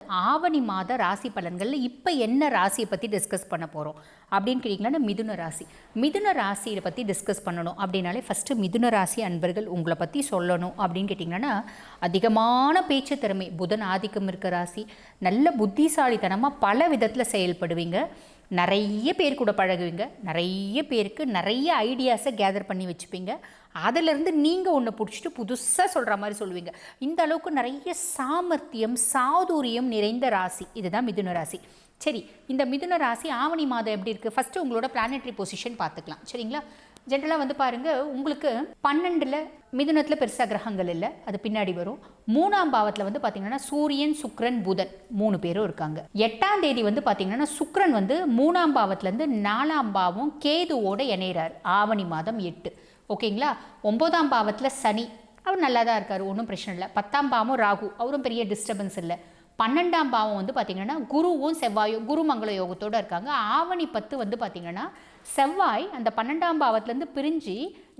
ஆவணி மாத ராசி பலன்களில் இப்போ என்ன ராசியை பற்றி டிஸ்கஸ் பண்ண போகிறோம் அப்படின்னு கேட்டிங்கன்னா மிதுன ராசி. மிதுன ராசியை பற்றி டிஸ்கஸ் பண்ணணும் அப்படின்னாலே ஃபஸ்ட்டு மிதுன ராசி அன்பர்கள் உங்களை பற்றி சொல்லணும் அப்படின்னு கேட்டிங்கன்னா அதிகமான பேச்சு திறமை. புதன் ஆதிக்கம் இருக்க ராசி. நல்ல புத்திசாலித்தனமாக பல விதத்தில் செயல்படுவீங்க. நிறைய பேர் கூட பழகுவீங்க. நிறைய பேருக்கு நிறைய ஐடியாஸை கேதர் பண்ணி வச்சுப்பீங்க. அதிலிருந்து நீங்கள் ஒன்று பிடிச்சிட்டு புதுசாக சொல்கிற மாதிரி சொல்லுவீங்க. இந்த அளவுக்கு நிறைய சாமர்த்தியம் சாதுரியம் நிறைந்த ராசி. இதுதான் மிதுன ராசி. சரி இந்த மிதுன ராசி ஆவணி மாதம் எப்படி இருக்குது ஃபஸ்ட்டு உங்களோட பிளானட்ரி பொசிஷன் பார்த்துக்கலாம். சரிங்களா? ஜென்ரலாக வந்து பாருங்கள் உங்களுக்கு பன்னெண்டில் மிதுனத்தில் பெருசாக கிரகங்கள் இல்லை. அது பின்னாடி வரும். மூணாம் பாவத்தில் வந்து பார்த்தீங்கன்னா சூரியன் சுக்ரன் புதன் மூணு பேரும் இருக்காங்க. எட்டாம் தேதி வந்து பார்த்தீங்கன்னா சுக்ரன் வந்து மூணாம் பாவத்துலேருந்து நாலாம் பாவம் கேதுவோட இணையிறார். ஆவணி மாதம் எட்டு. ஓகேங்களா? ஒம்போதாம் பாவத்தில் சனி. அவர் நல்லா தான் இருக்கார் ஒன்றும் பிரச்சனை இல்லை. பத்தாம் பாவம் ராகு. அவரும் பெரிய டிஸ்டர்பன்ஸ் இல்லை. பன்னெண்டாம் பாவம் வந்து பார்த்திங்கன்னா குருவும் செவ்வாயும் குருமங்கள யோகத்தோடு இருக்காங்க. ஆவணி பத்து வந்து பார்த்திங்கன்னா செவ்வாய் அந்த பன்னெண்டாம் பாவத்துலேருந்து பிரிஞ்சு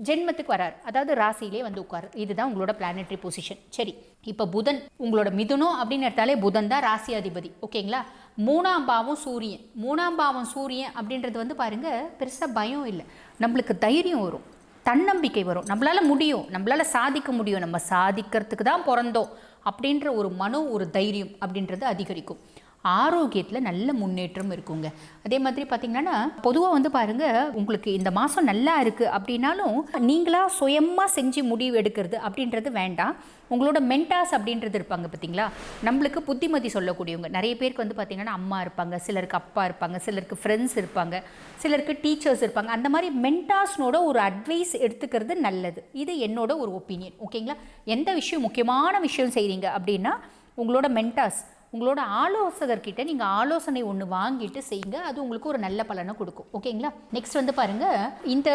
ஜென்மத்துக்கு வரார். அதாவது ராசியிலே வந்து உட்கார். இதுதான் உங்களோட பிளானட்ரி பொசிஷன் சரி இப்போ புதன் உங்களோட மிதுனம் அப்படின்னு எடுத்தாலே புதன் தான் ராசி அதிபதி ஓகேங்களா? மூணாம் பாவம் சூரியன். மூணாம் பாவம் சூரியன் அப்படின்றது வந்து பாருங்கள் பெருசாக பயம் இல்லை. நம்மளுக்கு தைரியம் வரும். தன்னம்பிக்கை வரும். நம்மளால் முடியும். நம்மளால் சாதிக்க முடியும். நம்ம சாதிக்கிறதுக்கு தான் பிறந்தோம். அப்படின்ற ஒரு மனோ ஒரு தைரியம் அப்படின்றது அதிகரிக்கும். ஆரோக்கியத்தில் நல்ல முன்னேற்றம் இருக்குங்க. அதே மாதிரி பார்த்திங்கன்னா பொதுவாக வந்து பாருங்கள் உங்களுக்கு இந்த மாதம் நல்லா இருக்குது அப்படின்னாலும் நீங்களாக சுயமாக செஞ்சு முடிவு எடுக்கிறது அப்படின்றது வேண்டாம். உங்களோட மென்டாஸ் அப்படின்றது இருப்பாங்க பார்த்தீங்களா நம்மளுக்கு புத்திமதி சொல்லக்கூடியவங்க. நிறைய பேருக்கு வந்து பார்த்திங்கன்னா அம்மா இருப்பாங்க சிலருக்கு அப்பா இருப்பாங்க சிலருக்கு ஃப்ரெண்ட்ஸ் இருப்பாங்க சிலருக்கு டீச்சர்ஸ் இருப்பாங்க. அந்த மாதிரி மென்டாஸ்னோட ஒரு அட்வைஸ் எடுத்துக்கிறது நல்லது. இது என்னோட ஒரு ஒப்பீனியன் ஓகேங்களா எந்த விஷயம் முக்கியமான விஷயம் செய்கிறீங்க அப்படின்னா உங்களோட மென்டாஸ் உங்களோட ஆலோசகர்கிட்ட நீங்கள் ஆலோசனை ஒன்று வாங்கிட்டு செய்யுங்க. அது உங்களுக்கு ஒரு நல்ல பலனை கொடுக்கும். ஓகேங்களா? நெக்ஸ்ட் வந்து பாருங்கள் இந்த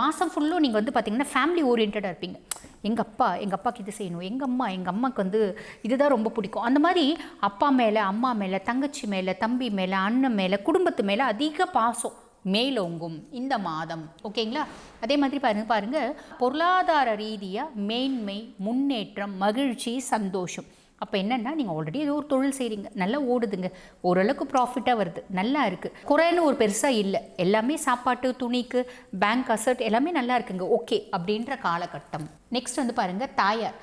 மாதம் ஃபுல்லும் நீங்கள் வந்து பார்த்தீங்கன்னா ஃபேமிலி ஓரியன்டாக இருப்பீங்க. எங்கள் அப்பா எங்கள் அப்பாவுக்கு இது செய்யணும். எங்கள் அம்மா எங்கள் அம்மாவுக்கு வந்து இதுதான் ரொம்ப பிடிக்கும். அந்த மாதிரி அப்பா மேலே அம்மா மேலே தங்கச்சி மேலே தம்பி மேலே அண்ணன் மேலே குடும்பத்து மேலே அதிக பாசம் மேலோங்கும் இந்த மாதம். ஓகேங்களா? அதே மாதிரி பாருங்க பாருங்கள் பொருளாதார ரீதியாக மேன்மை முன்னேற்றம் மகிழ்ச்சி சந்தோஷம். அப்போ என்னென்னா நீங்கள் ஆல்ரெடி ஏதோ ஒரு தொழில் செய்கிறீங்க நல்லா ஓடுதுங்க. ஓரளவுக்கு ப்ராஃபிட்டாக வருது. நல்லா இருக்குது குறைன்னு ஒரு பெருசாக இல்லை. எல்லாமே சாப்பாட்டு துணிக்கு பேங்க் அசட் எல்லாமே நல்லா இருக்குங்க. ஓகே அப்படின்ற காலகட்டம். நெக்ஸ்ட் வந்து பாருங்கள் தாயார்.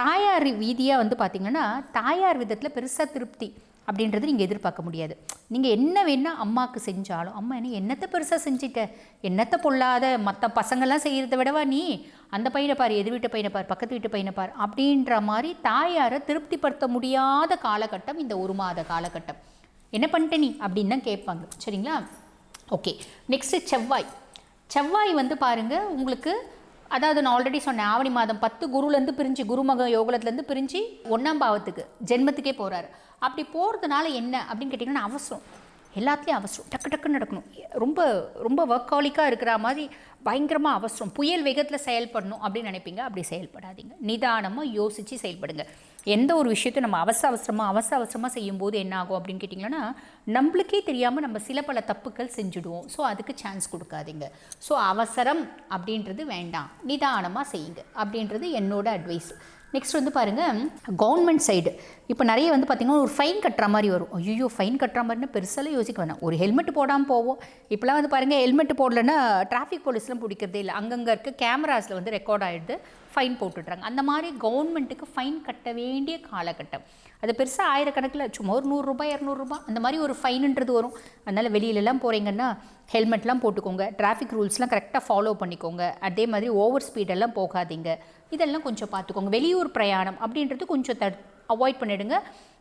தாயார் வீதியாக வந்து பார்த்திங்கன்னா தாயார் விதத்தில் பெருசாக திருப்தி. அப்படின்றது நீங்கள் எதிர்பார்க்க முடியாது. நீங்கள் என்ன வேணால் அம்மாவுக்கு செஞ்சாலும் அம்மா என்ன என்னத்தை பெருசாக செஞ்சிட்ட? என்னத்தை பொல்லாத? மற்ற பசங்கள்லாம் செய்கிறத விடவா நீ? அந்த பையனை பார் எது வீட்டு பையனை பார் பக்கத்து வீட்டு பையனை பார் அப்படின்ற மாதிரி தாயாரை திருப்திப்படுத்த முடியாத காலகட்டம் இந்த ஒரு மாத காலகட்டம். என்ன பண்ணிட்ட நீ? அப்படின்னு தான் கேட்பாங்க. சரிங்களா? ஓகே. நெக்ஸ்ட்டு செவ்வாய். செவ்வாய் வந்து பாருங்கள் உங்களுக்கு அதாவது நான் ஆல்ரெடி சொன்னேன் ஆவணி மாதம் பத்து குருலேருந்து பிரிஞ்சு குருமக யோகலத்துலேருந்து பிரிஞ்சு ஒன்றாம் பாவத்துக்கு ஜென்மத்துக்கே போகிறாரு அப்படி போகிறதுனால என்ன அப்படின்னு கேட்டிங்கன்னா அவசரம். எல்லாத்துலேயும் அவசரம். டக்கு டக்குன்னு நடக்கணும். ரொம்ப ரொம்ப ஒர்க்காலிக்காக இருக்கிற மாதிரி பயங்கரமாக அவசரம். புயல் வேகத்தில் செயல்படணும் அப்படின்னு நினைப்பீங்க. அப்படி செயல்படாதீங்க. நிதானமாக யோசித்து செயல்படுங்க. எந்த ஒரு விஷயத்தையும் நம்ம அவசர அவசரமாக அவசர அவசரமாக செய்யும்போது என்ன ஆகும் அப்படின்னு கேட்டிங்கன்னா நம்மளுக்கே தெரியாமல் நம்ம சில பல தப்புக்கள் செஞ்சுடுவோம். ஸோ அதுக்கு சான்ஸ் கொடுக்காதீங்க. ஸோ அவசரம் அப்படின்றது வேண்டாம். நிதானமாக செய்யுங்க அப்படின்றது என்னோட அட்வைஸ் நெக்ஸ்ட் வந்து பாருங்கள் கவர்மெண்ட் சைடு இப்போ நிறைய வந்து பார்த்திங்கன்னா ஒரு ஃபைன் கட்டுற மாதிரி வரும். ஐயோ ஃபைன் கட்டுற மாதிரினா பெருசாலாம் யோசிக்க வேணாம். ஒரு ஹெல்மெட் போடாமல் போவோம். இப்போலாம் வந்து பாருங்கள் ஹெல்மெட் போடலன்னா டிராஃபிக் போலீஸ்லாம் பிடிக்கிறதே இல்லை. அங்கங்கே இருக்க கேமராஸில் வந்து ரெக்கார்ட் ஆகிடுது ஃபைன் போட்டுடுறாங்க. அந்த மாதிரி கவர்மெண்ட்டுக்கு ஃபைன் கட்ட வேண்டிய காலகட்டம். அது பெருசாக ஆயிரக்கணக்கில் சும்மா ஒரு நூறுரூபா இரநூறுபா அந்த மாதிரி ஒரு ஃபைனுன்றது வரும். அதனால் வெளியிலலாம் போகிறீங்கன்னா ஹெல்மெட்லாம் போட்டுக்கோங்க. டிராஃபிக் ரூல்ஸ்லாம் கரெக்டாக ஃபாலோ பண்ணிக்கோங்க. அதே மாதிரி ஓவர் ஸ்பீடெல்லாம் போகாதீங்க. இதெல்லாம் கொஞ்சம் பார்த்துக்கோங்க. வெளியூர் பிரயாணம் அப்படின்றது கொஞ்சம் த அவாய்ட் பண்ணிவிடுங்க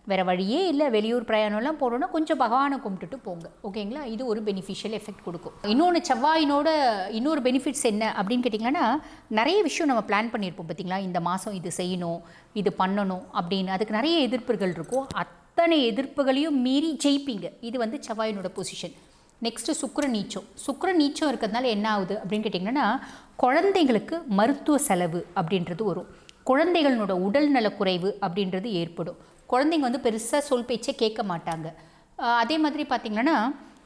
வேறு வழியே இல்லை வெளியூர் பிரயாணம்லாம் போகிறோன்னா கொஞ்சம் பகவானை கும்பிட்டுட்டு போங்க. ஓகேங்களா? இது ஒரு பெனிஃபிஷியல் எஃபெக்ட் கொடுக்கும். இன்னொன்று செவ்வாயினோட இன்னொரு பெனிஃபிட்ஸ் என்ன அப்படின்னு கேட்டிங்கன்னா நிறைய விஷயம் நம்ம பிளான் பண்ணியிருப்போம் பார்த்தீங்களா இந்த மாதம் இது செய்யணும் இது பண்ணணும் அப்படின்னு. அதுக்கு நிறைய எதிர்ப்புகள் இருக்கும். அத்தனை எதிர்ப்புகளையும் மீறி ஜெயிப்பீங்க. இது வந்து செவ்வாயினோட பொசிஷன் நெக்ஸ்ட்டு சுக்கர நீச்சம். சுக்கர நீச்சம் இருக்கிறதுனால என்ன ஆகுது அப்படின்னு கேட்டிங்கன்னா குழந்தைங்களுக்கு மருத்துவ செலவு அப்படின்றது வரும். குழந்தைகளோட உடல் நலக்குறைவு அப்படின்றது ஏற்படும். குழந்தைங்க வந்து பெருசாக சொல் பேச்சே கேட்க மாட்டாங்க. அதே மாதிரி பார்த்திங்கன்னா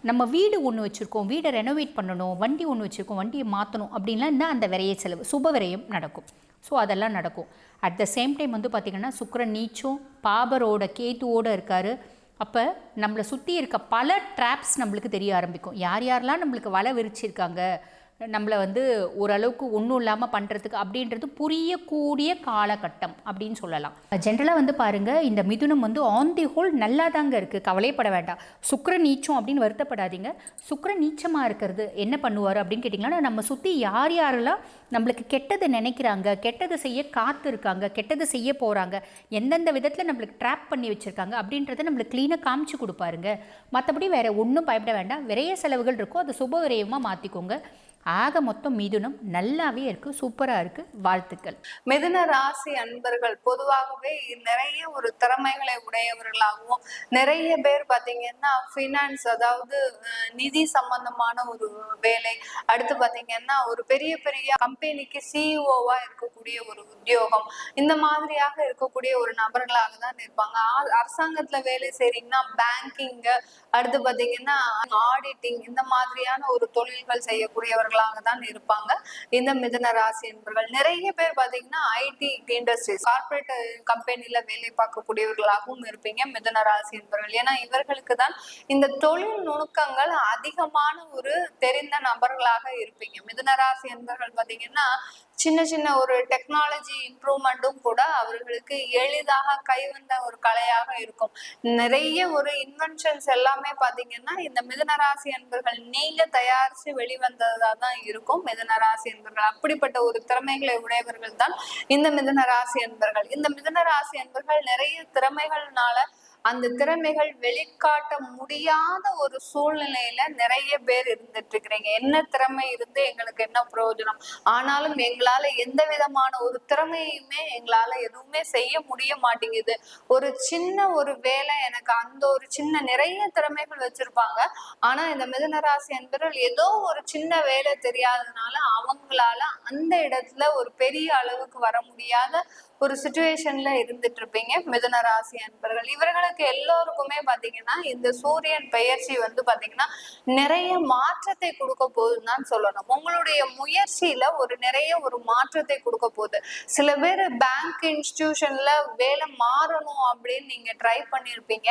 நம்ம வீடு ஒன்று வச்சுருக்கோம் வீடை ரெனோவேட் பண்ணணும் வண்டி ஒன்று வச்சுருக்கோம் வண்டியை மாற்றணும் அப்படின்லாம் இருந்தால் அந்த விரைய செலவு சுப விரயம் நடக்கும். ஸோ அதெல்லாம் நடக்கும். அட் த சேம் டைம் வந்து பார்த்திங்கன்னா சுக்கரன் நீச்சும் பாபரோட கேத்துவோடு இருக்கார். அப்போ நம்மளை சுற்றி இருக்க பல ட்ராப்ஸ் நம்மளுக்கு தெரிய ஆரம்பிக்கும். யார் யாரெல்லாம் நம்மளுக்கு வலை விரிச்சிருக்காங்க? நம்மளை வந்து ஓரளவுக்கு ஒன்றும் இல்லாமல் பண்ணுறதுக்கு அப்படின்றது புரியக்கூடிய காலகட்டம் அப்படின்னு சொல்லலாம். ஜென்ரலாக வந்து பாருங்கள் இந்த மிதுனம் வந்து ஆன் தி ஹோல் நல்லா தாங்க இருக்குது கவலைப்பட வேண்டாம். சுக்கர நீச்சம் அப்படின்னு வருத்தப்படாதீங்க. சுக்கர நீச்சமாக இருக்கிறது என்ன பண்ணுவார் அப்படின்னு கேட்டிங்கன்னா நம்ம சுற்றி யார் யாரெல்லாம் நம்மளுக்கு கெட்டது நினைக்கிறாங்க கெட்டது செய்ய காத்து இருக்காங்க கெட்டது செய்ய போகிறாங்க எந்தெந்த விதத்தில் நம்மளுக்கு ட்ராப் பண்ணி வச்சுருக்காங்க அப்படின்றத நம்மளுக்கு க்ளீனாக காமிச்சு கொடுப்பாருங்க. மற்றபடி வேறு ஒன்றும் பயப்பட வேண்டாம். விரைய செலவுகள் இருக்கோ அதை சுப விரயமாக மாற்றிக்கோங்க ஆக மொத்தம் மிதுனம் நல்லாவே இருக்குது சூப்பராக இருக்குது வாழ்த்துக்கள். மிதுன ராசி அன்பர்கள் பொதுவாகவே நிறைய ஒரு திறமைகளை உடையவர்களாகவும் நிறைய பேர் பாத்தீங்கன்னா ஃபினான்ஸ் அதாவது நிதி சம்பந்தமான ஒரு வேலை அடுத்து பாத்தீங்கன்னா ஒரு பெரிய பெரிய கம்பெனிக்கு சிஇஓவா இருக்கக்கூடிய ஒரு உத்தியோகம் இந்த மாதிரியாக இருக்கக்கூடிய ஒரு நபர்களாக தான் இருப்பாங்க. ஆ- அரசாங்கத்துல வேலை செய்றீங்கன்னா பேங்கிங் அடுத்து பாத்தீங்கன்னா ஆடிட்டிங் இந்த மாதிரியான ஒரு தொழில்கள் செய்யக்கூடியவர்களாக தான் இருப்பாங்க. இந்த மிதன ராசி என்பவர்கள். நிறைய பேர் பாத்தீங்கன்னா ஐடி இண்டஸ்ட்ரீஸ் கார்பரேட் கம்பெனில வேலை பார்க்கக்கூடியவர்களாகவும் இருப்பீங்க மிதன ராசி என்பவர்கள். ஏன்னா இவர்களுக்கு தான் இந்த தொழில் நுணுக்கங்கள் அதிகமான ஒரு தெரிந்த நபர்களாக இருப்பீங்க. மிதன ராசி என்பவர்கள் பாத்தீங்கன்னா சின்ன சின்ன ஒரு டெக்னாலஜி இம்ப்ரூவ்மெண்ட்டும் கூட அவர்களுக்கு எளிதாக கைவந்த ஒரு கலையாக இருக்கும். நிறைய ஒரு இன்வென்ஷன்ஸ் எல்லாமே பாத்தீங்கன்னா இந்த மிதன ராசி என்பர்கள் நீங்க தயாரிச்சு வெளிவந்ததா தான் இருக்கும். மிதன ராசி என்பர்கள். அப்படிப்பட்ட ஒரு திறமைகளை உடையவர்கள் தான் இந்த மிதன ராசி என்பர்கள். இந்த மிதன ராசி என்பர்கள் நிறைய திறமைகள்னால அந்த திறமைகள் வெளிக்காட்ட முடியாத ஒரு சூழ்நிலையில நிறைய பேர் இருந்துட்டு இருக்கிறீங்க என்ன திறமை இருந்து எங்களுக்கு என்ன பிரயோஜனம்? ஆனாலும் எங்களால எந்த விதமான ஒரு திறமையுமே எங்களால எதுவுமே செய்ய முடிய மாட்டேங்குது. ஒரு சின்ன ஒரு வேலை எனக்கு அந்த ஒரு சின்ன நிறைய திறமைகள் வச்சிருப்பாங்க. ஆனா இந்த மிதுனராசி என்பவர்கள் ஏதோ ஒரு சின்ன வேலை தெரியாததுனால அவங்களால அந்த இடத்துல ஒரு பெரிய அளவுக்கு வர முடியாத ஒரு சுச்சுவேஷன்ல இருந்துட்டு இருப்பீங்க. மிதுன ராசி அன்பர்கள். இவர்களுக்கு எல்லோருக்குமே பாத்தீங்கன்னா இந்த சூரியன் பெயர்ச்சி வந்து பாத்தீங்கன்னா நிறைய மாற்றத்தை கொடுக்க போகுதுன்னு தான் சொல்லணும். உங்களுடைய முயற்சியில ஒரு நிறைய ஒரு மாற்றத்தை கொடுக்க போகுது. சில பேர் பேங்க் இன்ஸ்டிடியூஷன்ல வேலை மாறணும் அப்படின்னு நீங்க ட்ரை பண்ணியிருப்பீங்க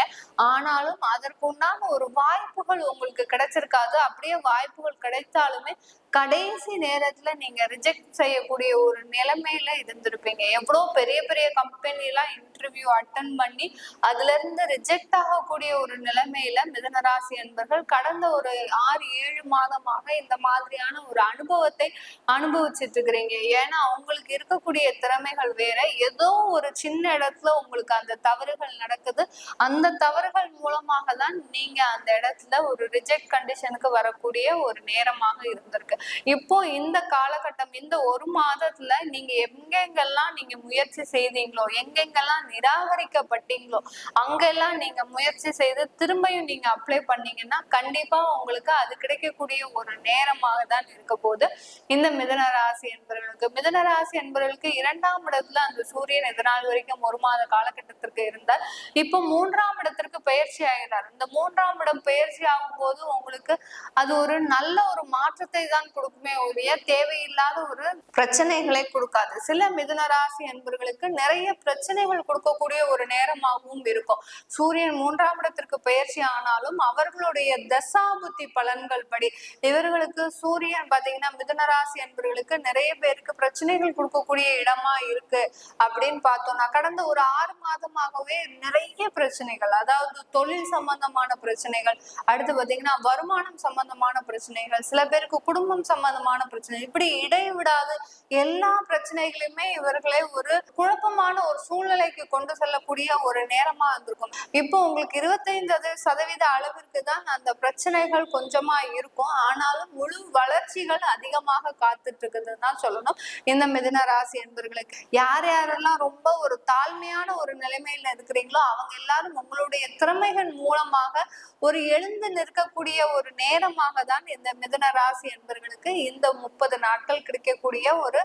ஆனாலும் அதற்குண்டான ஒரு வாய்ப்புகள் உங்களுக்கு கிடைச்சிருக்காது. அப்படியே வாய்ப்புகள் கிடைத்தாலுமே கடைசி நேரம் நேரத்துல நீங்க ரிஜெக்ட் செய்யக்கூடிய ஒரு நிலைமையில இருந்திருப்பீங்க. எவ்வளவு பெரிய பெரிய கம்பெனி எல்லாம் இன்டர்வியூ அட்டன் பண்ணி அதுல இருந்து ரிஜெக்ட் ஆகக்கூடிய ஒரு நிலைமையில மிதனராசி என்பர்கள் கடந்த ஒரு ஆறு ஏழு மாதமாக இந்த மாதிரியான ஒரு அனுபவத்தை அனுபவிச்சுட்டு இருக்கிறீங்க. ஏன்னா அவங்களுக்கு இருக்கக்கூடிய திறமைகள் வேற. ஏதோ ஒரு சின்ன இடத்துல உங்களுக்கு அந்த தவறுகள் நடக்குது. அந்த தவறுகள் மூலமாக தான் நீங்க அந்த இடத்துல ஒரு ரிஜெக்ட் கண்டிஷனுக்கு வரக்கூடிய ஒரு நேரமாக இருந்திருக்கு. இப்போ இந்த இந்த காலகட்டம் இந்த ஒரு மாதத்துல நீங்க எங்கெங்கெல்லாம் நீங்க முயற்சி செய்தீங்களோ எங்கெங்கெல்லாம் நிராகரிக்கப்பட்டீங்களோ அங்கெல்லாம் நீங்க முயற்சி செய்து திரும்பியும் நீங்க அப்ளை பண்ணீங்கன்னா கண்டிப்பா உங்களுக்கு அது கிடைக்கக்கூடிய ஒரு நேரமாக தான் இருக்க போது இந்த மிதன ராசி என்பவர்களுக்கு மிதன ராசி என்பவர்களுக்கு இரண்டாம் இடத்துல அந்த சூரியன் எதனால் வரைக்கும் ஒரு மாத காலகட்டத்திற்கு இருந்தால் இப்போ மூன்றாம் இடத்திற்கு பயிற்சி ஆகிறார். இந்த மூன்றாம் இடம் பயிற்சி ஆகும் போது உங்களுக்கு அது ஒரு நல்ல ஒரு மாற்றத்தை தான் கொடுக்குமே ஒழிய தேவையில்லாத ஒரு பிரச்சனைகளை கொடுக்காது. சில மிதுன ராசி என்பவர்களுக்கு நிறைய பிரச்சனைகள் கொடுக்கக்கூடிய ஒரு நேரமாகவும் இருக்கும். சூரியன் மூன்றாம் இடத்திற்கு பயிற்சி ஆனாலும் அவர்களுடைய தசாபுத்தி பலன்கள் படி இவர்களுக்கு சூரியன் பாத்தீங்கன்னா மிதுன ராசி என்பவர்களுக்கு நிறைய பேருக்கு பிரச்சனைகள் கொடுக்கக்கூடிய இடமா இருக்கு அப்படின்னு பார்த்தோம்னா கடந்த ஒரு ஆறு மாதமாகவே நிறைய பிரச்சனைகள் அதாவது தொழில் சம்பந்தமான பிரச்சனைகள் அடுத்து பாத்தீங்கன்னா வருமானம் சம்பந்தமான பிரச்சனைகள் சில பேருக்கு குடும்பம் சம்பந்தமான பிரச்சனை இப்படி இடைவிடாது எல்லா பிரச்சனைகளையுமே இவர்களை ஒரு குழப்பமான ஒரு சூழ்நிலைக்கு கொண்டு செல்லக்கூடிய ஒரு நேரமா இருந்திருக்கும். இப்போ உங்களுக்கு இருபத்தைந்து சதவீத அளவிற்கு தான் அந்த பிரச்சனைகள் கொஞ்சமா இருக்கும். ஆனாலும் முழு வளர்ச்சிகள் அதிகமாக காத்துட்டு இருக்குதுன்னு தான் சொல்லணும். இந்த மிதன ராசி என்பர்களுக்கு யார் யாரெல்லாம் ரொம்ப ஒரு தாழ்மையான ஒரு நிலைமையில இருக்கிறீங்களோ அவங்க எல்லாரும் உங்களுடைய திறமைகள் மூலமாக ஒரு எழுந்து நிற்கக்கூடிய ஒரு நேரமாக தான் இந்த மிதன ராசி என்பவர்களுக்கு இந்த முப்பது நாட்கள் கிடைக்கக்கூடிய ஒரு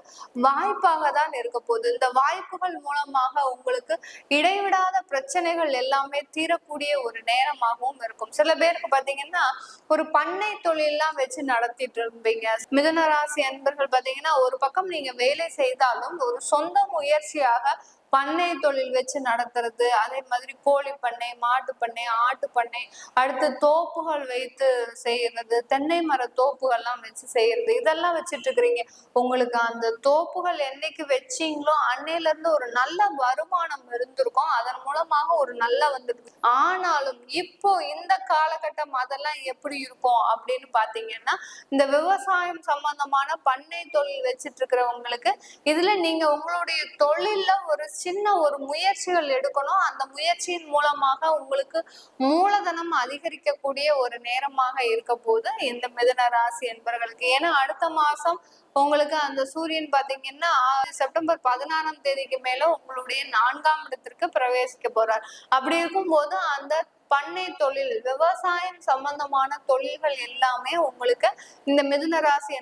வாய்ப்பாக தான் இருக்க போகுது. இந்த வாய்ப்புகள் மூலமாக உங்களுக்கு இடைவிடாத பிரச்சனைகள் எல்லாமே தீரக்கூடிய ஒரு நேரமாகவும் இருக்கும். சில பேருக்கு பாத்தீங்கன்னா ஒரு பண்ணை தொழிலெல்லாம் வச்சு நடத்திட்டு இருப்பீங்க. மிதுன ராசி அன்பர்கள் பாத்தீங்கன்னா ஒரு பக்கம் நீங்க வேலை செய்தாலும் ஒரு சொந்த முயற்சியாக பண்ணை தொழில் வச்சு நடத்துறது அதே மாதிரி கோழி பண்ணை மாட்டு பண்ணை ஆட்டு பண்ணை அடுத்து தோப்புகள் வைத்து செய்யறது தென்னை மர தோப்புகள்லாம் வச்சு செய்யறது இதெல்லாம் வச்சுட்டு இருக்கிறீங்க. உங்களுக்கு அந்த தோப்புகள் என்னைக்கு வச்சீங்களோ அன்னையில இருந்து ஒரு நல்ல வருமானம் இருந்திருக்கும். அதன் மூலமாக ஒரு நல்ல வந்திருக்கு. ஆனாலும் இப்போ இந்த காலகட்டம் அதெல்லாம் எப்படி இருக்கும் அப்படின்னு பாத்தீங்கன்னா இந்த விவசாயம் சம்பந்தமான பண்ணை தொழில் வச்சிட்டு இருக்கிறவங்களுக்கு இதுல நீங்க உங்களுடைய தொழில்ல ஒரு சின்ன ஒரு முயற்சிகள் எடுக்கணும். அந்த முயற்சியின் மூலமாக உங்களுக்கு மூலதனம் அதிகரிக்கக்கூடிய ஒரு நேரமாக இருக்க போது இந்த மிதன ராசி என்பவர்களுக்கு. ஏன்னா அடுத்த மாசம் உங்களுக்கு அந்த சூரியன் பாத்தீங்கன்னா செப்டம்பர் பதினாறாம் தேதிக்கு மேல உங்களுடைய நான்காம் இடத்திற்கு பிரவேசிக்க போறார். அப்படி இருக்கும்போது அந்த பண்ணை தொழில் விவசாயம் சம்பந்தமான தொழில்கள் எல்லாமே உங்களுக்கு இந்த மிதுன ராசி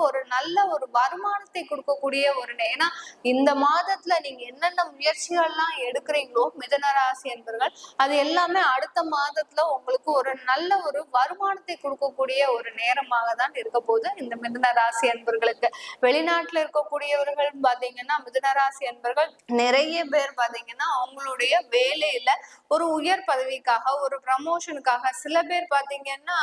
ஒரு நல்ல ஒரு வருமானத்தை கொடுக்கக்கூடிய ஒரு ஏன்னா இந்த மாதத்துல நீங்க என்னென்ன முயற்சிகள்லாம் எடுக்கிறீங்களோ மிதுன ராசி என்பவர்கள் அது எல்லாமே அடுத்த மாதத்துல உங்களுக்கு ஒரு நல்ல ஒரு வருமானத்தை கொடுக்கக்கூடிய ஒரு நேரமாக தான் இருக்க போகுது இந்த மிதுன ராசி வெளிநாட்டுல இருக்கக்கூடியவர்கள் பாத்தீங்கன்னா மிதுன ராசி நிறைய பேர் பாத்தீங்கன்னா அவங்களுடைய வேலையில ஒரு உயர் பதவிக்காக ஒரு ப்ரமோஷனுக்காக சில பேர் பாத்தீங்கன்னா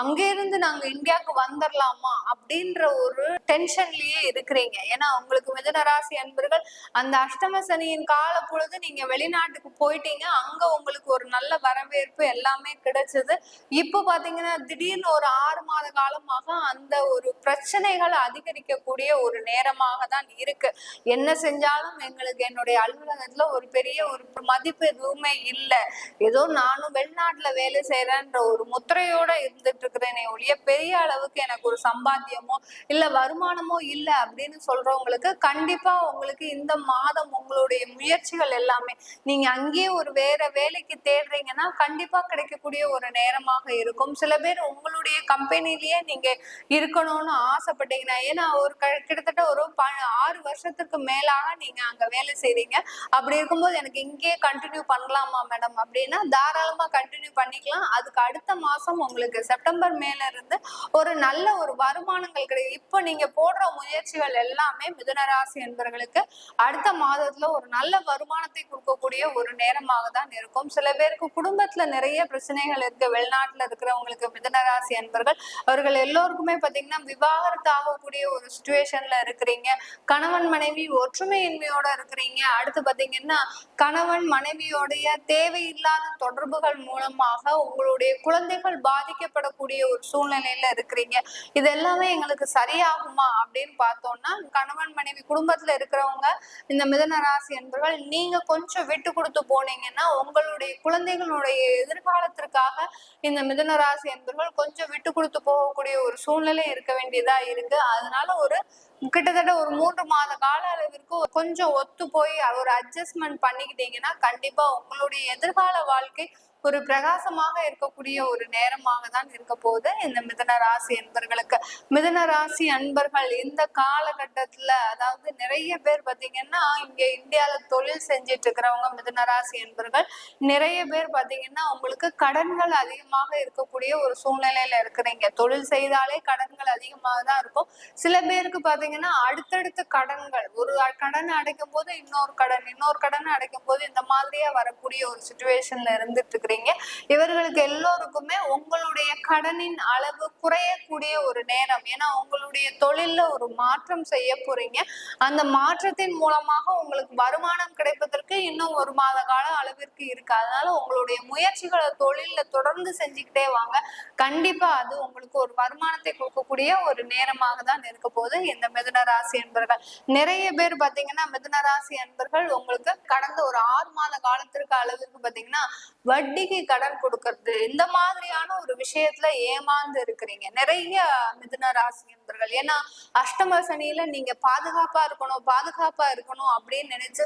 அங்கிருந்து நாங்க இந்தியாவுக்கு வந்துடலாமா அப்படின்ற ஒரு டென்ஷன்லயே இருக்கிறீங்க. ஏன்னா உங்களுக்கு மிதனராசி அன்பர்கள் அந்த அஷ்டம சனியின் கால பொழுது நீங்க வெளிநாட்டுக்கு போயிட்டீங்க. அங்க உங்களுக்கு ஒரு நல்ல வரவேற்பு எல்லாமே கிடைச்சது. இப்போ பாத்தீங்கன்னா திடீர்னு ஒரு ஆறு மாத காலமாக அந்த ஒரு பிரச்சனைகள் அதிகரிக்கக்கூடிய ஒரு நேரமாக தான் இருக்கு. என்ன செஞ்சாலும் எங்களுக்கு என்னுடைய அலுவலகத்துல ஒரு பெரிய ஒரு மதிப்பு எதுவுமே இல்லை. ஏதோ நானும் வெளிநாட்டுல வேலை செய்யறேன்ற ஒரு முத்திரையோட இருந்துட்டு இருக்கிறேனே ஒழிய பெரிய அளவுக்கு எனக்கு ஒரு சம்பாத்தியமோ இல்ல வருமானமோ இல்ல அப்படின்னு சொல்றவங்களுக்கு கண்டிப்பா உங்களுக்கு இந்த மாதம் உங்களுடைய முயற்சிகள் எல்லாமே நீங்க அங்கேயே ஒரு வேற வேலைக்கு தேடுறீங்கன்னா கண்டிப்பா கிடைக்கக்கூடிய ஒரு நேரமாக இருக்கும். சில பேர் உங்களுடைய கம்பெனிலேயே நீங்க இருக்கணும்னு ஆசைப்பட்டீங்கன்னா ஏன்னா ஒரு க- கிட்டத்தட்ட ஒரு ப- ஆறு வருஷத்துக்கு மேலாக நீங்க அங்க வேலை செய்றீங்க. அப்படி இருக்கும்போது எனக்கு இங்கேயே கண்டினியூ பண்ணலாமா மேடம் அப்படின்னா தாராளமா கண்டினியூ பண்ணிக்கலாம். அதுக்கு அடுத்த மாசம் உங்களுக்கு செப்டம்பர் மேல இருந்து ஒரு நல்ல ஒரு வருமானங்கள் கிடைக்கும் இப்போ நீங்க போடுற முயற்சிகள் எல்லாமே மிதுனராசி என்பவர்களுக்கு அடுத்த மாதத்துல ஒரு நல்ல வருமானத்தை கொடுக்கக்கூடிய ஒரு நேரமாக தான் இருக்கும். சில பேருக்கு குடும்பத்துல நிறைய பிரச்சனைகள் இருக்கு. வெளிநாட்டுல இருக்கிறவங்களுக்கு மிதுனராசி என்பர்கள் அவர்கள் எல்லோருக்குமே பாத்தீங்கன்னா விவாகரத்து ஆகக்கூடிய ஒரு சுச்சுவேஷன்ல இருக்கிறீங்க. கணவன் மனைவி ஒற்றுமையின்மையோட இருக்கிறீங்க. அடுத்து பாத்தீங்கன்னா கணவன் மனைவியோடைய தேவையில்லாத தொடர்புகள் மூலமாக உங்களுடைய குழந்தைகள் பாதிக்கப்படக்கூடிய ஒரு சூழ்நிலையில இருக்கிறீங்க. இது எல்லாமே எங்களுக்கு சரியாகுமா அப்படின்னு பார்த்தோம்னா கணவன் மனைவி குடும்பத்துல இருக்கிறவங்க இந்த மிதன ராசி என்பவர்கள் நீங்க கொஞ்சம் விட்டு கொடுத்து போனீங்கன்னா உங்களுடைய குழந்தைகளுடைய எதிர்காலத்திற்காக இந்த மிதன ராசி என்பவர்கள் கொஞ்சம் விட்டு கொடுத்து போகக்கூடிய ஒரு சூழ்நிலை இருக்க வேண்டியதா இருக்கு. அதனால ஒரு கிட்டத்தட்ட ஒரு மூன்று மாத கால அளவிற்கு கொஞ்சம் ஒத்து போய் ஒரு அட்ஜஸ்ட்மெண்ட் பண்ணிக்கிட்டீங்கன்னா கண்டிப்பா உங்களுடைய எதிர்கால வாழ்க்கை ஒரு பிரகாசமாக இருக்கக்கூடிய ஒரு நேரமாக தான் இருக்க போகுது. இந்த மிதன ராசி அன்பர்களுக்கு மிதன ராசி அன்பர்கள் இந்த காலகட்டத்துல அதாவது நிறைய பேர் பாத்தீங்கன்னா இங்க இந்தியால தொழில் செஞ்சிட்டு இருக்கிறவங்க மிதன ராசி அன்பர்கள். நிறைய பேர் பாத்தீங்கன்னா உங்களுக்கு கடன்கள் அதிகமாக இருக்கக்கூடிய ஒரு சூழ்நிலையில இருக்கிறீங்க. தொழில் செய்தாலே கடன்கள் அதிகமாக தான் இருக்கும். சில பேருக்கு பாத்தீங்கன்னா அடுத்தடுத்த கடன்கள். ஒரு கடன் அடைக்கும் போது இன்னொரு கடன் இன்னொரு கடன் அடைக்கும் போது இந்த மாதிரியே வரக்கூடிய ஒரு சுச்சுவேஷன்ல இருந்துட்டு இருக்கிறீங்க இவர்களுக்கு எல்லோருக்குமே உங்களுடைய கடனின் அளவு குறையக்கூடிய ஒரு நேரம். ஏன்னா உங்களுடைய தொழில்ல ஒரு மாற்றம் செய்ய போறீங்க. அந்த மாற்றத்தின் மூலமாக உங்களுக்கு வருமானம் கிடைப்பதற்கு இன்னும் ஒரு மாத கால அளவிற்கு இருக்கு. அதனால உங்களுடைய முயற்சிகளை தொழில்ல தொடர்ந்து செஞ்சுக்கிட்டே வாங்க. கண்டிப்பா அது உங்களுக்கு ஒரு வருமானத்தை கொடுக்கக்கூடிய ஒரு நேரமாக தான் இருக்க போது இந்த மிதுன ராசி என்பர்கள். நிறைய பேர் பாத்தீங்கன்னா மிதுன ராசி அன்பர்கள் உங்களுக்கு கடந்த ஒரு ஆறு மாத காலத்திற்கு அளவிற்கு பாத்தீங்கன்னா வட்டிக்கு கடன் கொடுக்கறது இந்த மாதிரியான ஒரு விஷயத்துல ஏமாந்து இருக்கிறீங்க. நிறைய மிதுன ராசி நண்பர்கள் ஏன்னா அஷ்டம சனியில நீங்க பாதுகாப்பா இருக்கணும் பாதுகாப்பா இருக்கணும் அப்படின்னு நினைச்சு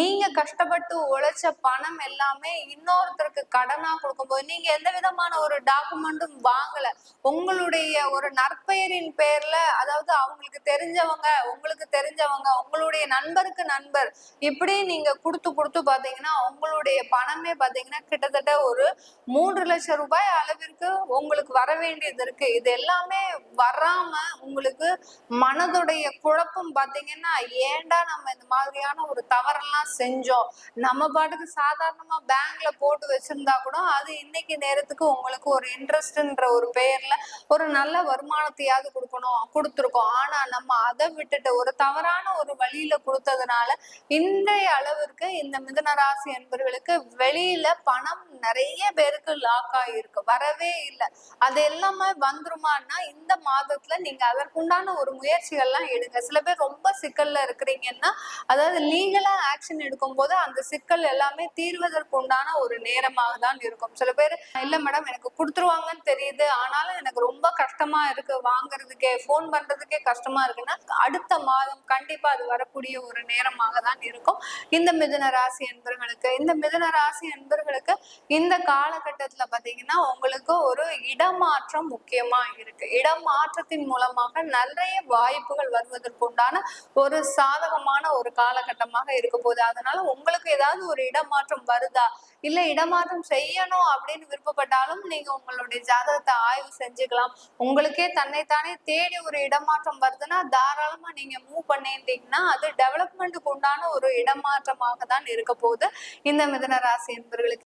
நீங்க கஷ்டப்பட்டு உழைச்ச பணம் எல்லாமே இன்னொருத்தருக்கு கடனா கொடுக்கும்போது நீங்க எந்த விதமான ஒரு டாக்குமெண்ட்டும் வாங்கல. உங்களுடைய ஒரு நற்பெயரின் பேர்ல அதாவது அவங்களுக்கு தெரிஞ்சவங்க உங்களுக்கு தெரிஞ்சவங்க உங்களுடைய நண்பருக்கு நண்பர் இப்படி நீங்க கொடுத்து கொடுத்து பாத்தீங்கன்னா உங்களுடைய பணமே பாத்தீங்கன்னா கிட்டத்தட்ட ஒரு மூன்று லட்சம் ரூபாய் அளவிற்கு உங்களுக்கு வர வேண்டியது இருக்கு. இது எல்லாமே வராம உங்களுக்கு மனதுடைய குழப்பம் பாத்தீங்கன்னா ஏன்டா நம்ம இந்த மாதிரியான ஒரு தவறெல்லாம் செஞ்சோம்? நம்ம பாட்டுக்கு சாதாரணமா பேங்க்ல போட்டு வச்சிருந்தா கூட அது இன்னைக்கு நேரத்துக்கு உங்களுக்கு ஒரு இன்ட்ரெஸ்ட்ன்ற ஒரு பெயர்ல ஒரு நல்ல வருமானத்தையாவது கொடுக்கணும் கொடுத்துருக்கோம். ஆனா நம்ம அதை விட்டுட்டு ஒரு தவறான ஒரு வழியில கொடுத்ததுனால இன்றைய அளவிற்கு இந்த மிதுன ராசி என்பவர்களுக்கு வெளியில பணம் நிறைய பேருக்கு லாக் ஆகியிருக்கு வரவே இல்லை. அது எல்லாமே வந்துருமான்னா இந்த மாதத்துல நீங்க அதற்குண்டான ஒரு முயற்சிகள்லாம் எடுங்க. சில பேர் ரொம்ப சிக்கல்ல இருக்கிறீங்கன்னா அதாவது லீகலா ஆக்ஷன் எடுக்கும்போது அந்த சிக்கல் எல்லாமே தீர்வதற்கு உண்டான ஒரு நேரமாக தான் இருக்கும். சில பேர் இல்ல மேடம் எனக்கு கொடுத்துருவாங்கன்னு தெரியுது. ஆனாலும் எனக்கு ரொம்ப கஷ்டமா இருக்கு. வாங்குறதுக்கே ஃபோன் பண்றதுக்கே கஷ்டமா இருக்குன்னா அடுத்த மாதம் கண்டிப்பா அது வரக்கூடிய ஒரு நேரமாக தான் இருக்கும். இந்த மிதன ராசி என்பர்களுக்கு இந்த மிதுன ராசி என்பர்களுக்கு இந்த காலகட்டத்துல பாத்தீங்கன்னா உங்களுக்கு ஒரு இடமாற்றம் முக்கியமா இருக்கு. இடமாற்றத்தின் மூலமாக நிறைய வாய்ப்புகள் வருவதற்குண்டான ஒரு சாதகமான ஒரு காலகட்டமாக இருக்க போகுது. அதனால உங்களுக்கு ஏதாவது ஒரு இடமாற்றம் வருதா? இல்ல இடமாற்றம் செய்யணும் அப்படின்னு விருப்பப்பட்டாலும் நீங்க உங்களுடைய ஜாதகத்தை ஆய்வு செஞ்சுக்கலாம். உங்களுக்கே தன்னைத்தானே தேடி ஒரு இடமாற்றம் வருதுன்னா தாராளமா நீங்க மூவ் பண்ணிட்டீங்கன்னா அது டெவலப்மெண்ட்டுக்கு உண்டான ஒரு இடமாற்றமாக தான் இருக்க போகுது. இந்த மிதன ராசி என்பவர்களுக்கு